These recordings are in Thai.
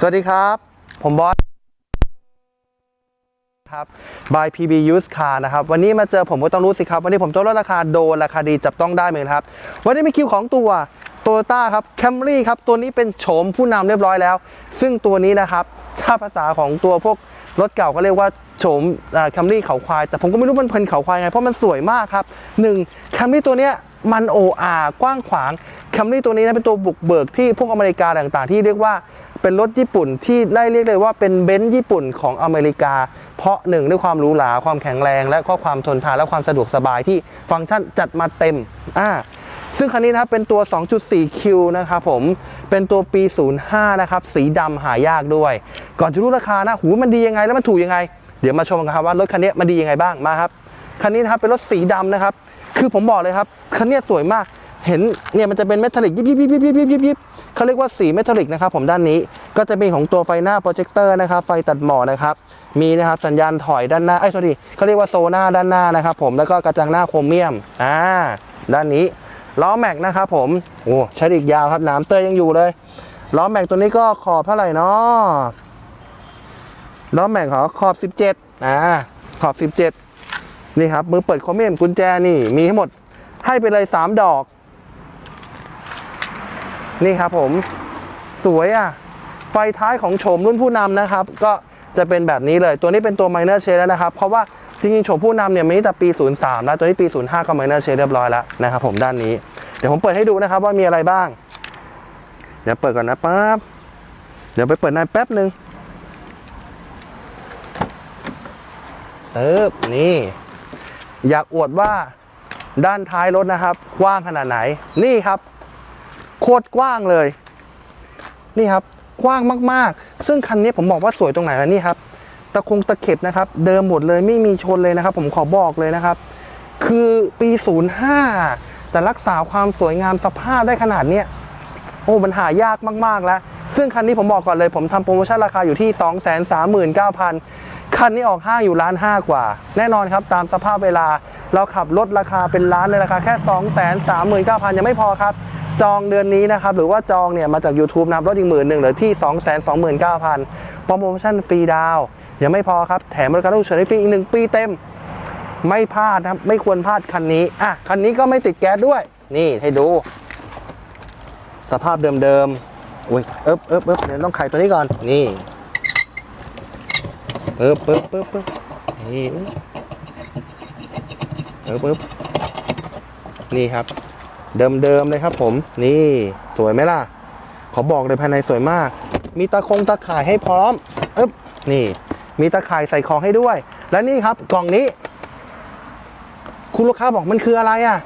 สวัสดีครับ ผมบอสครับ by PB Used Car นะครับ วันนี้มาเจอผมก็ต้องรู้สิครับ วันนี้ผมจะลดราคาโดนราคาดีจับต้องได้เหมือนครับ วันนี้มีคิวของตัว Toyota ครับ Camry ครับ ตัวนี้เป็นโฉมผู้นำเรียบร้อยแล้ว ซึ่งตัวนี้นะครับ ถ้าภาษาของตัวพวกรถเก่าก็เรียกว่าโฉมแคมรี่เขาควาย แต่ผมก็ไม่รู้มันเป็นเขาควายไง เพราะมันสวยมากครับหนึ่งแคมรี่ตัวเนี้ย มันโออากว้างขวางแคมรี่ตัวนี้นะเป็นตัวบุกเบิกที่พวกอเมริกาต่างๆ ที่เรียกว่าเป็นรถญี่ปุ่นที่ไล่เรียกเลยว่าเป็นเบนซ์ญี่ปุ่นของอเมริกา เพราะหนึ่งด้วยความหรูหราความแข็งแรง และก็ความทนทานและความสะดวกสบายที่ฟังก์ชันจัดมาเต็มอ่าซึ่งคันนี้นะครับเป็นตัว 2.4Q นะครับผม เป็นตัวปี 05 นะครับ สีดำหายากด้วย ก่อนจะรู้ราคานะ หูมันดียังไงแล้วมันถูกยังไง เดี๋ยวมาชมกันครับว่ารถคันนี้มันดียังไงบ้าง มาครับ คันนี้นะครับเป็นรถสีดำนะครับ คือผมบอกเลยครับคันนี้สวยมากเห็นเนี่ยมันจะเป็นเมทัลลิกยิบยิบยิบยิบยิบยิบยิบยิบเขาเรียกว่าสีเมทัลลิกนะครับผมด้านนี้ก็จะเป็นของตัวไฟหน้าโปรเจคเตอร์นะครับไฟตัดหมอกนะครับมีนะครับสัญญาณถอยด้านหน้าเอ้ยโทษทีเขาเรียกว่าโซน่าด้านหน้านะครับผมแล้วก็กระจังหน้าโครเมียมอ่าด้านนี้ล้อแม็กนะครับผมโอ้ใช้อีกยาวครับหนามเตยยังอยู่เลยล้อแม็กตัวนี้ก็ขอบเท่าไหร่เนาะล้อแม็กขอขอบ 17อ่าขอบ 17 นี่ครับมือเปิดโครเมียมกุญแจนี่มีทั้งหมดให้ไปเลย 3 ดอก นี่ครับผมสวยอะ ไฟท้ายของโฉมรุ่นผู้นำนะครับ ก็จะเป็นแบบนี้เลย ตัวนี้เป็นตัว minor shade แล้วนะครับ เพราะว่าจริงๆโฉมผู้นำเนี่ยมีตั้งแต่ปี 03 แล้ว ตัวนี้ปี 05 ก็ minor shade เรียบร้อยแล้วนะครับผมด้านนี้ เดี๋ยวผมเปิดให้ดูนะครับว่ามีอะไรบ้าง เดี๋ยวเปิดก่อนนะปั๊บเดี๋ยวไปเปิดในแป๊บหนึ่งเติบนี่ อยากอวดว่าด้านท้ายรถนะครับ กว้างขนาดไหนนี่ครับ โคตรกว้างเลย นี่ครับกว้างมากๆ ซึ่งคันนี้ผมบอกว่าสวยตรงไหนนะนี่ครับตะคงตะเข็บนะครับ เดิมหมดเลยไม่มีชนเลยนะครับ ผมขอบอกเลยนะครับ คือปี 05 แต่รักษาความสวยงามสภาพได้ขนาดเนี้ยโอ้มันหายากมากๆแล้ว ซึ่งคันนี้ผมบอกก่อนเลย ผมทำโปรโมชั่นราคาอยู่ที่ 239,000 คันนี้ออกห้างอยู่ล้านห้ากว่า แน่นอนครับตามสภาพเวลาเราขับรถราคาเป็นล้านในราคาแค่ 239,000 ยังไม่พอครับ จองเดือนนี้นะครับ หรือว่าจองเนี่ยมาจาก YouTube นะครับรถอีกหมื่นหนึ่งเหลือที่ 229,000โปรโมชั่นฟรีดาวยังไม่พอครับ แถมบริการลูกเฉยฟรีอีกหนึ่งปีเต็ม ไม่พลาดนะครับไม่ควรพลาดคันนี้อะคันนี้ก็ไม่ติดแก๊สด้วย นี่ให้ดู สภาพเดิมๆอุ้ยเอิบเอิบเอิบเดี๋ยวต้องไขตัวนี้ก่อนนี่ เอิบเอิบเอิบเอิบนี่เอิบเอิบนี่ครับ เดิมๆเลยครับ ผม นี่สวยไหมล่ะ ขอบอกเลยภายในสวยมาก มีตะคงตะข่ายให้พร้อมเอิบนี่ มีตะข่ายใส่ของให้ด้วย และนี่ครับกล่องนี้ คุณลูกค้าบอกมันคืออะไรอะ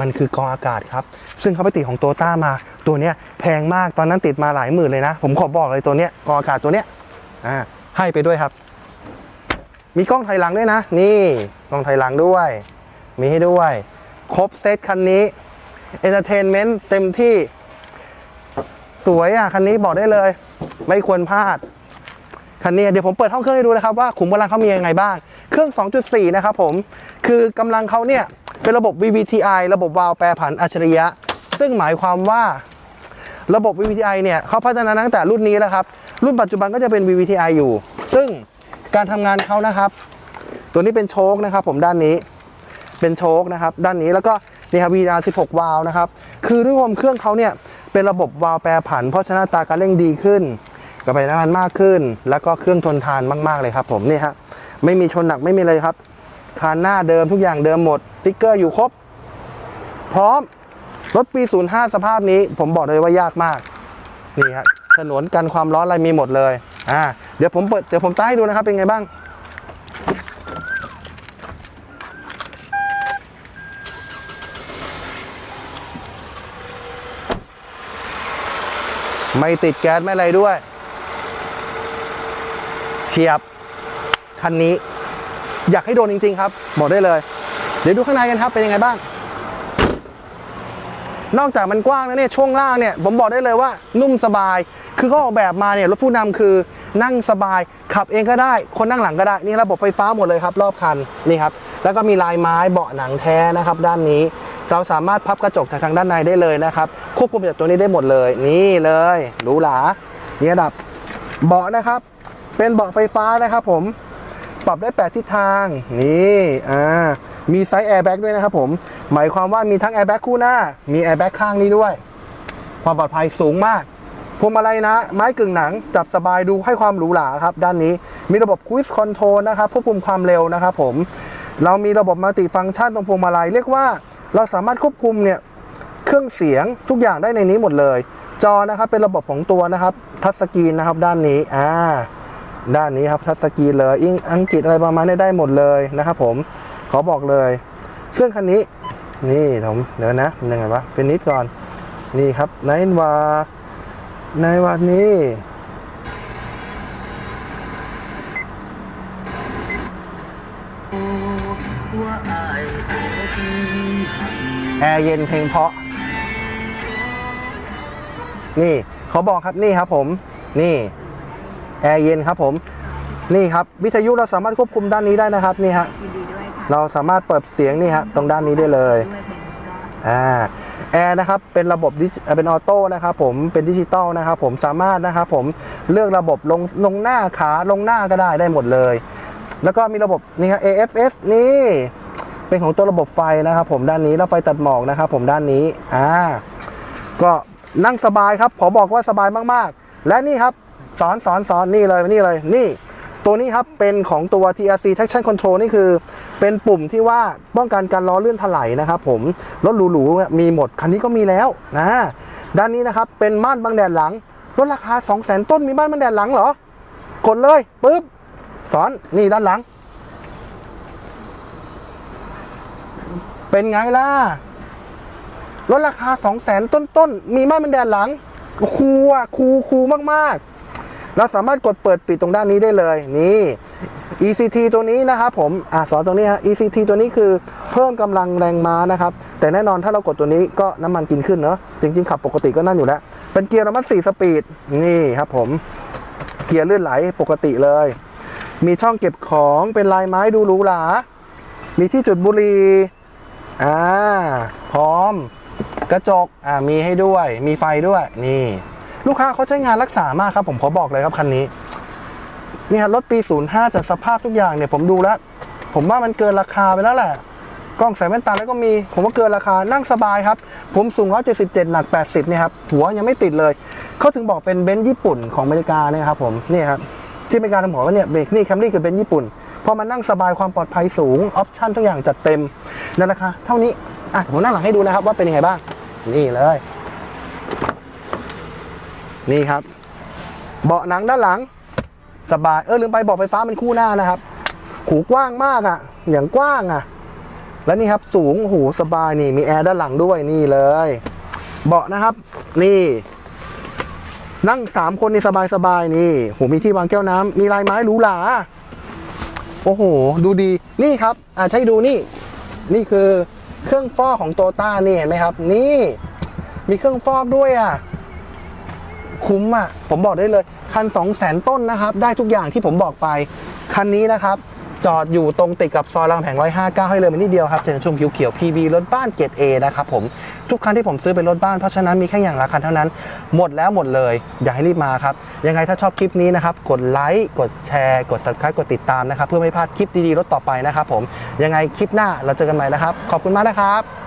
มันคือกองอากาศครับ ซึ่งเขาไปติดของโตต้ามา ตัวเนี้ยแพงมาก ตอนนั้นติดมาหลายหมื่นเลยนะ ผมขอบอกเลยตัวเนี้ยกองอากาศตัวเนี้ย อ่า ให้ไปด้วยครับ มีกล้องถอยหลังด้วยนะ นี่กล้องถอยหลังด้วย มีให้ด้วย ครบเซตคันนี้เอนเตอร์เทนเมนต์เต็มที่ สวยอะ คันนี้บอกได้เลย ไม่ควรพลาด คันนี้เดี๋ยวผมเปิดห้องเครื่องให้ดูนะครับว่าขุมกำลังเขามียังไงบ้าง เครื่อง 2.4 นะครับผม คือกำลังเขาเนี่ย เป็นระบบ VVTi ระบบวาล์วแปรผันอัจฉริยะ ซึ่งหมายความว่าระบบ VVTi เนี่ยเขาพัฒนาตั้งแต่รุ่นนี้แล้วครับ รุ่นปัจจุบันก็จะเป็น VVTi อยู่ ซึ่ง การทำงานเขานะครับ ตัวนี้เป็นโชคนะครับ ผมด้านนี้เป็นโชคนะครับ ด้านนี้แล้วก็นี่ครับ VR 16 วาล์วนะครับ คือด้วยความเครื่องเขาเนี่ยเป็นระบบวาล์วแปรผัน เพราะฉะนั้นตาการเร่งดีขึ้นกระบะน้ำมันมากขึ้น แล้วก็เครื่องทนทานมากๆเลยครับ ผมนี่ฮะไม่มีชนหนักไม่มีเลยครับคานหน้าเดิมทุกอย่างเดิมหมดติ๊กเกอร์อยู่ครบ พร้อมรถปี 05 สภาพนี้ ผมบอกเลยว่ายากมากนี่ฮะถนนกันความร้อนอะไรมีหมดเลยอ่า เดี๋ยวผมเปิดเดี๋ยวผมตั้งให้ดูนะครับเป็นไงบ้าง ไม่ติดแก๊สไม่อะไรด้วย เฉียบ คันนี้ อยากให้โดนจริง ๆ ครับ บอกได้เลย เดี๋ยวดูข้างในกันครับเป็นยังไงบ้าง นอกจากมันกว้างแล้วเนี่ยช่วงล่างเนี่ยผมบอกได้เลยว่านุ่มสบาย คือเขาออกแบบมาเนี่ยรถผู้นำคือนั่งสบาย ขับเองก็ได้ คนนั่งหลังก็ได้ นี่ระบบไฟฟ้าหมดเลยครับ รอบคันนี่ครับแล้วก็มีลายไม้เบาะหนังแท้นะครับด้านนี้เราสามารถพับกระจกจากทางด้านในได้เลยนะครับควบคุมจากตัวนี้ได้หมดเลย นี่เลยหรูหรานี่ระดับเบาะนะครับ เป็นเบาะไฟฟ้านะครับผมปรับได้ 8 ทิศทางนี่อ่า มีไซส์แอร์แบ็กด้วยนะครับผม หมายความว่ามีทั้งแอร์แบ็กคู่หน้า มีแอร์แบ็กข้างนี้ด้วย ความปลอดภัยสูงมากพวงมาลัยนะ ไม้กึ่งหนัง จับสบายดูให้ความหรูหราครับ ด้านนี้มีระบบ Cruise Control นะครับควบคุมความเร็วนะครับผม เรามีระบบมัลติฟังก์ชันตรงพวงมาลัย เรียกว่าเราสามารถควบคุมเนี่ยเครื่องเสียงทุกอย่างได้ในนี้หมดเลย จอนะครับเป็นระบบของตัวนะครับ ทัชสกรีนนะครับด้านนี้อ่าด้านนี้ครับทัชสกรีนเลยอิงอังกฤษอะไรประมาณนี้ได้หมดเลยนะครับผม ขอบอกเลยซึ่งคันนี้ นี่ผมเดี๋ยวนะมันยังไงวะฟินิชก่อน นี่ครับไนวาในวันนี้ว่าอายเป็นที่หักแอร์เย็นเพลงเพราะ นี่เขาบอกครับนี่ครับผม นี่แอร์เย็นครับผม นี่ครับ วิทยุเราสามารถควบคุมด้านนี้ได้นะครับ นี่ฮะยินดีด้วยค่ะ เราสามารถเปิดเสียงนี่ฮะตรงด้านนี้ได้เลยด้วยเพลงนี้ก็อ่าแอร์นะครับเป็นระบบดิจิเอ่อเป็นออโต้นะครับผมเป็นดิจิตอลนะครับผมสามารถนะครับผมเลือกระบบลงลงหน้าขาลงหน้าก็ได้ได้หมดเลย แล้วก็มีระบบนี่ครับ AFS นี่เป็นของตัวระบบไฟนะครับผมด้านนี้แล้วไฟตัดหมอกนะครับผมด้านนี้อ่าก็นั่งสบายครับขอบอกว่าสบายมากๆ และนี่ครับสอนสอนสอนนี่เลยนี่เลยนี่ ตัวนี้ครับเป็นของตัว TRC Traction Control นี่คือ เป็นปุ่มที่ว่าป้องกันการล้อเลื่อนถลายนะครับผมรถหรูๆมีหมดคันนี้ก็มีแล้วนะด้านนี้นะครับเป็นม่านบังแดดหลังลดราคา 2 0 0 0 0 0 ต้นมีม่านบังแดดหลังเหรอ กดเลยปุ๊บสอนนี่ด้านหลัง เป็นไงล่ะลดราคา 2 0 0 0 0 0 ต้นต้นๆมีม่านบังแดดหลังคูลอะคูลคูลมากๆ เราสามารถกดเปิดปิดตรงด้านนี้ได้เลยนี่ ECT ตัวนี้นะครับผมอะสอนตรงนี้ฮะ ECT ตัวนี้คือเพิ่มกำลังแรงม้านะครับ แต่แน่นอนถ้าเรากดตัวนี้ก็น้ำมันกินขึ้นเนาะจริง ๆ ขับปกติก็นั่นอยู่แล้ว เป็นเกียร์น้ำมัน4สปีดนี่ครับผมเกียร์ลื่นไหลปกติเลย มีช่องเก็บของเป็นลายไม้ดูหรูหรามีที่จุดบุหรี่อ่าพร้อม กระจกอ่ามีให้ด้วย มีไฟด้วยนี่ ลูกค้าเขาใช้งานรักษามากครับ ผมขอบอกเลยครับคันนี้ นี่ครับรถปี 05แต่สภาพทุกอย่างเนี่ยผมดูแล้ว ผมว่ามันเกินราคาไปแล้วแหละกล้องใส่แว่นตาแล้วก็มี ผมว่าเกินราคานั่งสบายครับ ผมสูง 177 หนัก 80เนี่ยครับหัวยังไม่ติดเลย เขาถึงบอกเป็นเบนซ์ญี่ปุ่นของอเมริกาเนี่ยครับผมนี่ครับที่อเมริกาทำบอกว่าเนี่ยเบรกนี่แคมรี่คือเบนซ์ญี่ปุ่นพราะมันนั่งสบายความปลอดภัยสูง ออปชั่นทุกอย่างจัดเต็มในราคาเท่านี้อะผมนั่งหลังให้ดูนะครับว่าเป็นยังไงบ้าง นี่เลย นี่ครับ เบาะหนังด้านหลัง สบายเออลืมไปเบาะไฟฟ้าเป็นคู่หน้านะครับหูกว้างมากอะ่ะ อย่างกว้างอะ่ะ แล้วนี่ครับสูงหูสบายนี่มีแอร์ด้านหลังด้วยนี่เลย เบาะนะครับ นี่ นั่งสามคนนี่สบายสบายๆนี่โหมีที่วางแก้วน้ำมีลายไม้หรูหราโอ้โห ดูดีนี่ครับอ่าใช้ดูนี่ นี่คือเครื่องฟอกของโตต้านี่เห็นไหมครับ นี่ มีเครื่องฟอกด้วยอะ คุ้มอะผมบอกได้เลย คัน 2 0 0แสนต้นนะครับ ได้ทุกอย่างที่ผมบอกไป คันนี้นะครับ จอดอยู่ตรงติดกับซอยรามแผง159 ให้เลยมานิดเดียวครับเจนชมเขียวๆ PB รถบ้านเกรด A นะครับผมทุกคันที่ผมซื้อเป็นรถบ้านเพราะฉะนั้นมีแค่อย่างละคันเท่านั้น หมดแล้วหมดเลย อย่าให้รีบมาครับ ยังไงถ้าชอบคลิปนี้นะครับ กดไลค์กดแชร์กด subscribe กดติดตามนะครับเพื่อไม่พลาดคลิปดีๆรถต่อไปนะครับผมยังไงคลิปหน้าเราเจอกันใหม่นะครับขอบคุณมากนะครับ